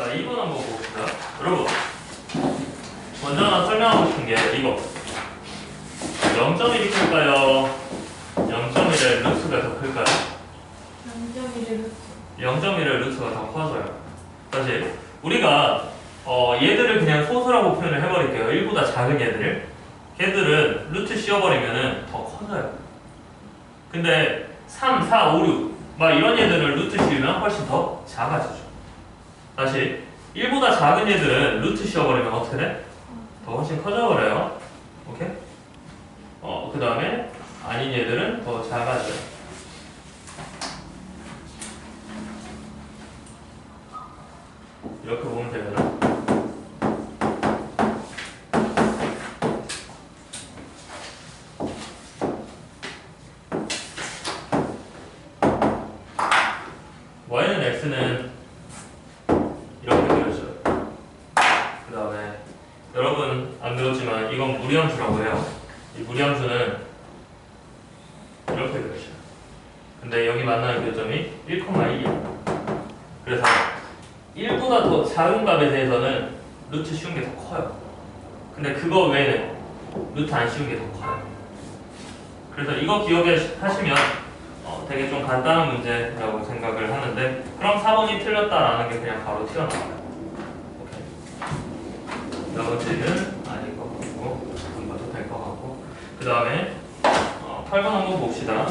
자, 2번 한번 봅시다. 여러분, 먼저 하나 설명하고 싶은 게 이거. 0.1이 클까요? 0.1의 루트가 더 클까요? 0.1을 0.1의 루트가 더 커져요. 사실 우리가 어, 얘들을 그냥 소수라고 표현을 해버릴게요. 1보다 작은 얘들. 걔들은 루트 씌워버리면은 더 커져요. 근데 3, 4, 5, 6, 막 이런 얘들을 루트 씌우면 훨씬 더 작아지죠. 다시 1보다 작은 얘들은 루트 씌워버리면 어떻게 돼? 더 훨씬 커져버려요. 오케이? 어, 그 다음에 아닌 얘들은 더 작아져요. 이렇게 보면 되거든. y는 x는 이렇게 그려져요. 그 다음에 여러분 안 들었지만 이건 무리함수라고 해요. 이 무리함수는 이렇게 그려져요. 근데 여기 만나는 교점이 1,2이에요. 그래서 1보다 더 작은 값에 대해서는 루트 씌운 게 더 커요. 근데 그거 외에는 루트 안 씌운 게 더 커요. 그래서 이거 기억하시면 어, 되게 좀 간단한 문제라고 생각을 하는데 그럼 4번이 틀렸다라는 게 그냥 바로 튀어나와요. 오케이. 나머지는 아닐 것 같고 안 봐도 될 것 같고 그 다음에 어, 8번 한번 봅시다.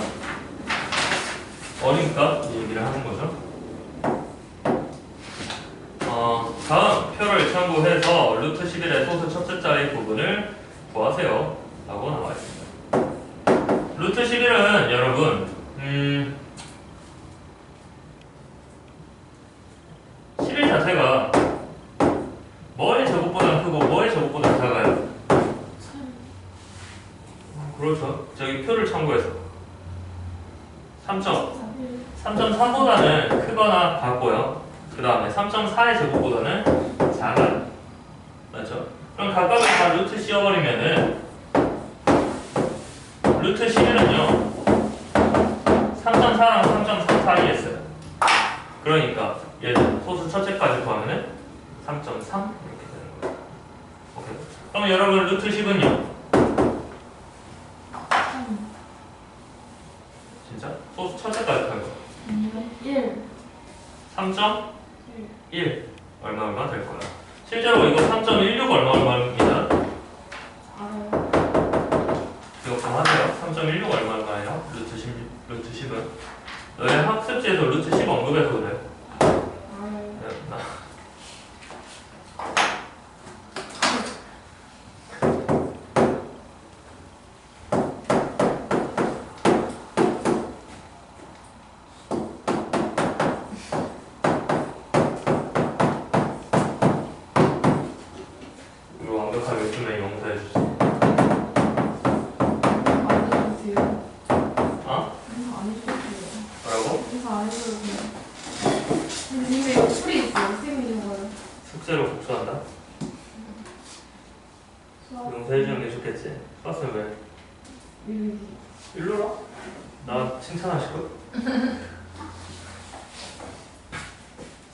어린값 얘기를 하는 거죠. 어, 다음 표를 참고해서 루트 11의 소수 첫째 자리 부분을 구하세요. 라고 나와 있습니다. 루트 11은 여러분, 음, 11 자체가 뭐의 제곱보다 크고 뭐의 제곱보다 작아요? 그렇죠. 저기 표를 참고해서 3점 3.3보다는 크거나 같고요. 그 다음에 3.4의 제곱보다는 작아요. 맞죠? 그럼 각각을 다 루트 씌워버리면은 루트 11은요 3.4랑 3.3 사이에 있어요. 그러니까 얘는 소수 첫째까지 구하면은 3.3 이렇게 되는 거예요. 오케이. 그럼 여러분 루트 10은요? 진짜? 소수 첫째까지 거예요. 1 3.1 얼마 얼마 될 거야. 실제로 이거 3.16 얼마 얼마입니다. 알아요 이거 좀 하세요. 3.16 얼마 얼마예요? 루트 10, 루트 10은 너네 학습지에서 루트 10 언급해서 그래. 이거 완벽하게 쓰면 용서해 주세요. 안 해도 돼요 어? 그래서 안 해도 돼요 뭐라고? 그래서 안 해도 돼요 근데 이게 옆구리 있어요 쌤이 있는 거예요 숙제로 복수한다? 수학 용서해 주는 게 좋겠지. 수학생 왜? 일일이. 일로 와. 나 칭찬하실 거?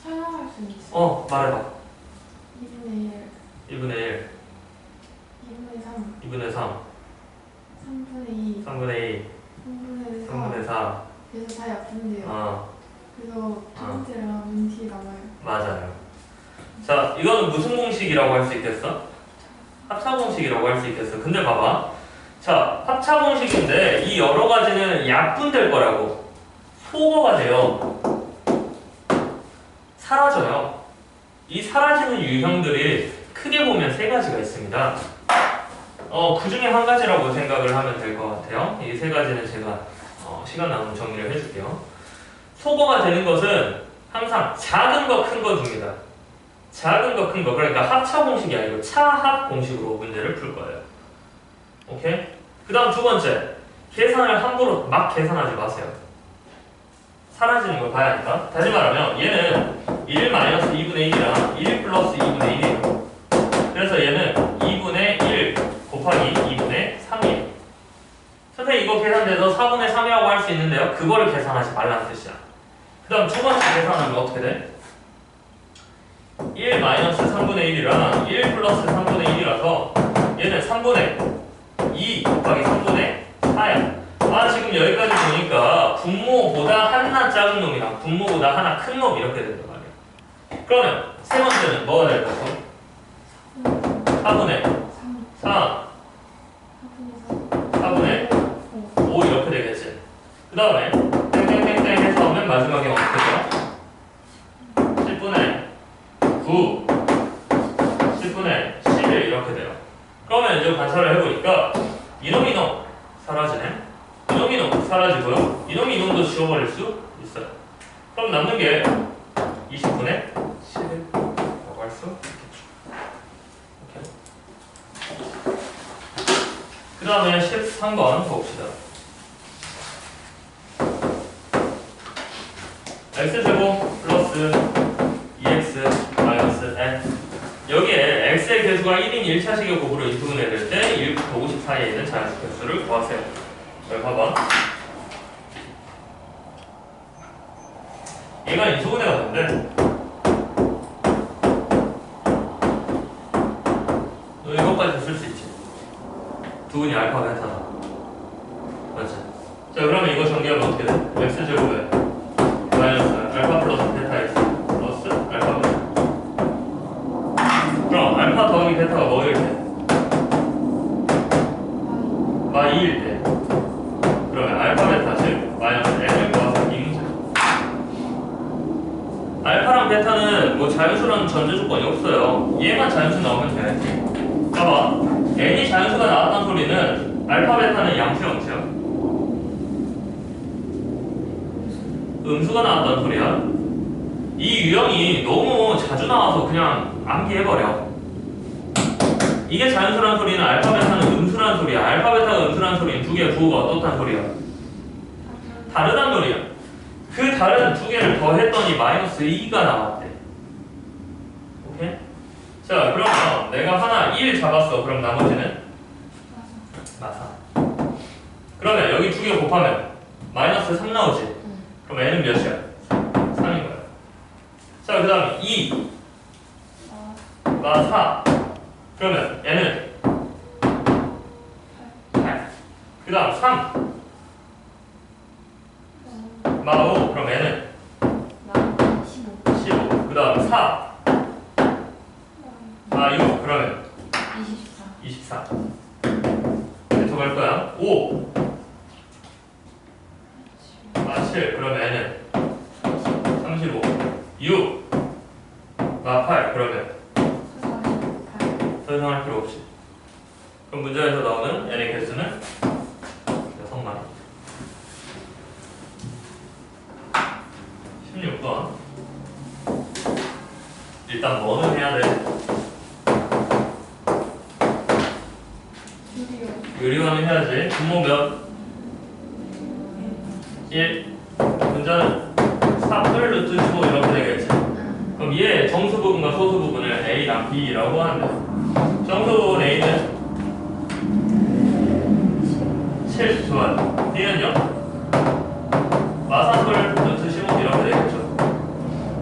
설명할 수 있어 어, 말해봐. 2분의 1 2분의 1, 2분의 3 2분의 3, 3분의 2 3분의 2, 3분의 4 3분의 4. 그래서 다 약분돼요 어, 그래서 두 번째랑 문티 남아요 맞아요. 자, 이거는 무슨 공식이라고 할 수 있겠어? 합차 공식이라고 할 수 있겠어. 근데 봐봐. 자, 합차 공식인데 이 여러 가지는 약분될 거라고. 소거가 돼요. 사라져요. 이 사라지는 유형들이 크게 보면 세 가지가 있습니다. 어, 그 중에 한 가지라고 생각을 하면 될 것 같아요. 이 세 가지는 제가 어, 시간 나오면 정리를 해줄게요. 소거가 되는 것은 항상 작은 거, 큰 거 줍니다. 작은 거, 큰 거. 그러니까 합차 공식이 아니고 차합 공식으로 문제를 풀 거예요. 오케이? 그 다음 두 번째. 계산을 함부로 막 계산하지 마세요. 사라지는 걸 봐야 하니까. 다시 말하면 얘는 1 마이너스 2분의 1이랑 1 플러스 2분의 1이에요. 그래서 얘는 2분의 1 곱하기 2분의 3이에요. 선생님 이거 계산돼서 4분의 3이라고 할 수 있는데요. 그거를 계산하지 말라는 뜻이야. 그 다음 두 번째 계산하면 어떻게 돼? 1 마이너스 3분의 1이랑 1 플러스 3분의 1이라서 얘는 3분의 2 곱하기 3분의 4야. 아 지금 여기까지 보니까 분모보다 하나 작은 놈이랑 분모보다 하나 큰 놈 이렇게 된단 말이야. 그러면 세 번째는 뭐가 될까요? 4분의 3 4, 4분의 4분의 5 이렇게 되겠지. 그 다음에 땡땡땡땡 해서 오면 마지막에 어떻게 돼요? 10분의 9, 10분의 11 이렇게 돼요. 그러면 이제 관찰을 해보니까 이놈 이놈 사라지네. 이놈 이놈 사라지고요. 이놈 이놈도 지워버릴 수. 그럼 남는 게 20분의 11이라고 할 수 있겠죠. 오케이. 그 다음에 13번 봅시다. x제곱 플러스 2x 마이너스 n 여기에 x의 개수가 1인 1차식의 곱으로 인수분해 될 때 1부터 50 사이에 있는 자연수 개수를 구하세요. 잘 봐봐. 얘가 인수분해가 된대. 너 이것까지 쓸 수 있지. 두 분이 알파 베타다. 맞지? 자 그러면 이거 전개하면 어떻게 돼? x제곱에 마이너스 알파 플러스 베타 x 플러스 알파 베타 그럼 알파 더하기 베타가 뭐일 때? 마이일 때 알파랑 베타는 뭐 자연수라는 전제 조건이 없어요 얘만 자연수 나오면 돼 봐봐 n이 자연수가 나왔다는 소리는 알파 베타는 양수 형태야 음수가 나왔다는 소리야. 이 유형이 너무 자주 나와서 그냥 암기해버려. 이게 자연수라는 소리는 알파벳하는 음수라는 소리야. 알파벳하고 음수라는 소리는 두 개의 부호가 어떻다는 소리야. 다르다는 소리야. 그 다른 두 개를 더했더니 마이너스 2가 나왔대. 오케이? 자, 그러면 내가 하나 1 잡았어. 그럼 나머지는? 마사. 그러면 여기 두 개 곱하면 마이너스 3 나오지. 그럼 n은 몇이야? 3인 거야. 자, 그 다음에 2, 마 4. 그러면 n은 8. 그 다음 3, 마 5. 그럼 n은 15. 그 다음 4, 마 6. 그러면 24. 계속 할 거야. 5, 마 7. 그러면 n은 35. 6, 마 8. 그러면 설명할 필요 없이. 그럼 문제에서 나오는 n의 개수는 6마리. 16번. 일단 뭐는 해야 돼? 유리화는 해야지. 분모 몇? 1. 분자는 4플 루트 15 정수 부분과 소수 부분을 A랑 B라고 하는데 정수 부분 A는 7 좋아요. B는요? 마사솔 루트 15 이렇게 되겠죠.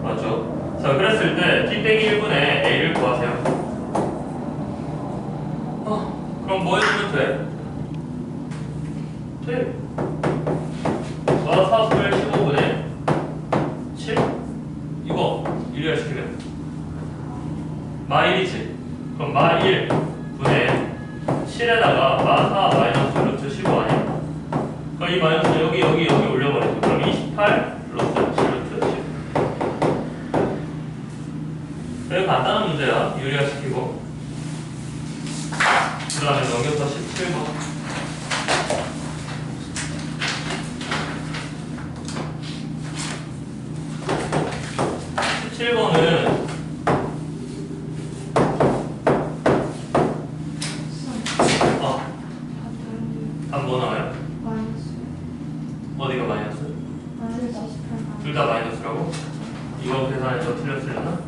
맞죠? 자 그랬을 때 빼기 1분의 A를 구하세요. 어, 그럼 뭐 해주면 돼? 돼. 마사솔 15분의 7 이거 1을 시키면 마1이지. 그럼 마1 분의 7에다가 마4 마이너스 루트 15 아니야? 그럼 이 마이너스 여기 여기 여기 올려버리죠. 그럼 28 플러스 7 루트 10 되게 간단한 문제야. 유리화 시키고. 그 다음에 넘겨서 17번 십칠 번은 어, 답뭐 나와요? 어디가 마이너스? 둘 다 마이너스라고? 이거 계산해서 틀렸으려나?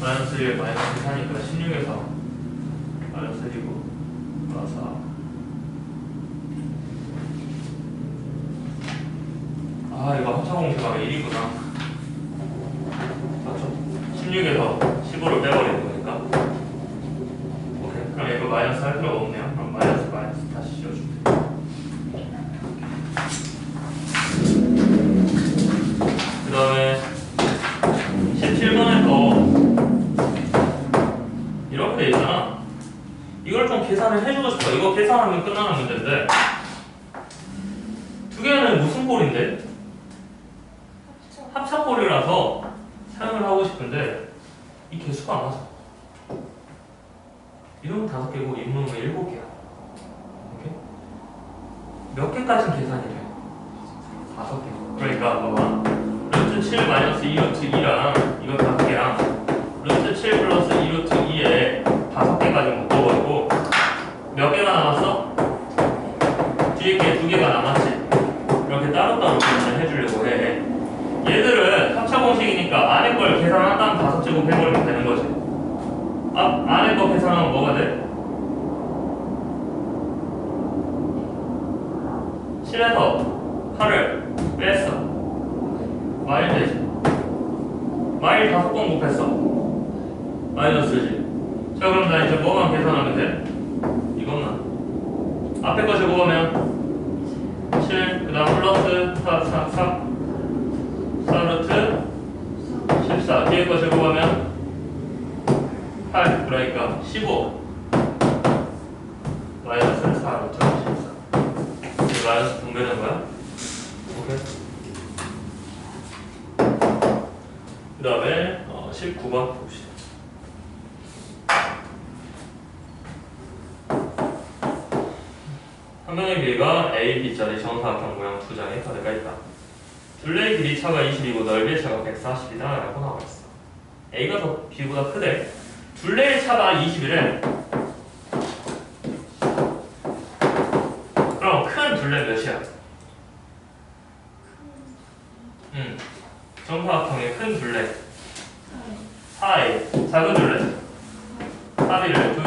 마이너스 1, 마이너스 4니까 16에서 마이너스 1이고 플러스 4. 아 이거 합차공식하면 1이구나 맞죠? 16 16에서 15를 빼버리는 거니까. 오케이. 그럼 이거 마이너스 할 필요가 없네요. 그럼 마이너스 마이너스 다시 씌워주면 돼요. 그 다음에 17번에서 이렇게 돼 있잖아. 이걸 좀 계산을 해주고 싶어. 이거 계산하면 끝나는 문제인데 두 개는 무슨 꼴인데? 10까지 계산이 돼요. 5개. 그러니까 봐봐. 루트 7 마이너스 2루트 2랑 이거 5개랑 루트 7 플러스 2루트 2에 5개까지 묶어버리고 몇 개가 남았어? 뒤에 게 2개가 남았지. 이렇게 따로따로 계산을 해주려고 해. 얘들은 3차 공식이니까 안에 걸 계산한 다음 5제곱 해버리면 되는 거지. 아, 안에 거 계산하면 뭐가 돼? 7에서 8을 뺐어. 마일. 마일 다섯 번 곱했어. 마이너스지. 자 그럼 나 이제 뭐만 계산하면 돼? 이것만. 앞에 거 제곱하면 7, 그 다음 플러스 4, 4, 4, 4루트 14. 뒤에 거 제곱하면 8, 그러니까 15. 마이너스 4루트 14. 이제 마이너스 분배된 거야? 오케이. 그 다음에 어, 19번 봅시다. 화면의 길이가 A, B짜리 정사각형 모양 두 장의 카드가 있다. 둘레의 길이 차가 20이고 넓이의 차가 140이다 라고 나와 있어. A가 더 B보다 크대. 둘레의 차가 20이래. Maravilha.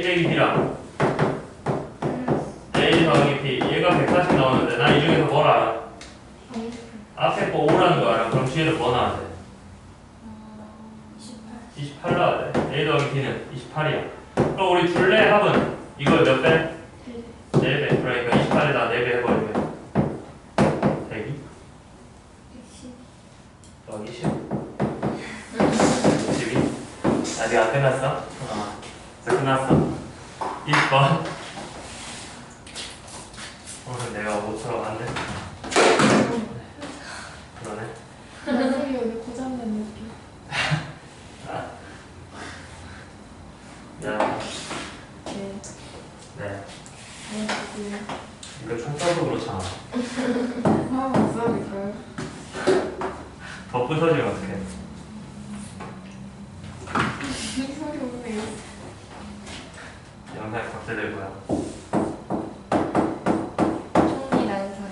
A 빼기 B랑 A 더하기 B. 얘가 140 나오는데 난이 중에서 뭘 알아? 앞에 거 5라는 거 알아. 그럼 뒤에는 뭐 나와야 돼? 28 나와야 돼. A 더하기 B는 28이야. 그럼 우리 둘레 합은 이걸 몇 배? 4배. 그러니까 28에다 4배 해버리면 102 더하기 10. 12. 아직 안 끝났어? 어. 이제 끝났어. 2번. 오늘 내가 모처럼 안 돼. 그러네. 나중에 여기 고장난 느낌. 야, 네. 네. 이거 총 써도 그렇잖아. 한번 써볼까요? 더 부서지면 어떡해. 이 소리 오네요. 영상이 박제될 거야. 총이 난 사람.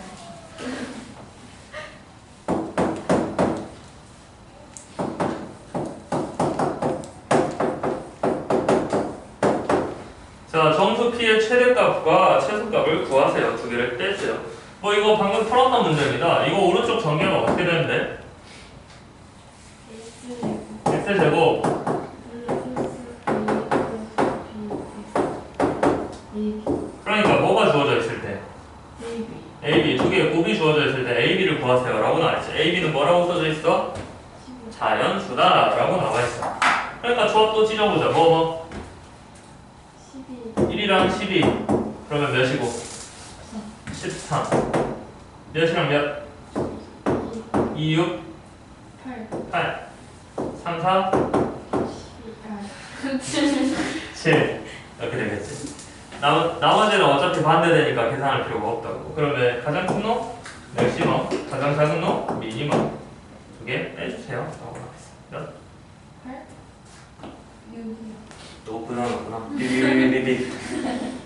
자, 정수 P의 최대값과 최소값을 구하세요. 두 개를 떼세요. 뭐 이거 방금 풀었던 문제입니다. 이거 오른쪽 전개가 어떻게 되는데? X제곱 써져 있어? 자연수다. 라고 나와 있어. 그러니까 조합 또 찢어보자. 뭐 뭐? 12 1이랑 12 그러면 몇이고? 13 몇이랑 몇? 2, 6, 8 8 3, 4, 7 7 이렇게 되겠지 나, 나머지는 어차피 반대되니까 계산할 필요가 없다고 그러면 가장 큰 놈? 맥시멈 가장 작은 놈? 미니멈 두개 빼주세요. 라고 하겠습니다. 네? 여기요. 또 분할하구나. 비비비비비.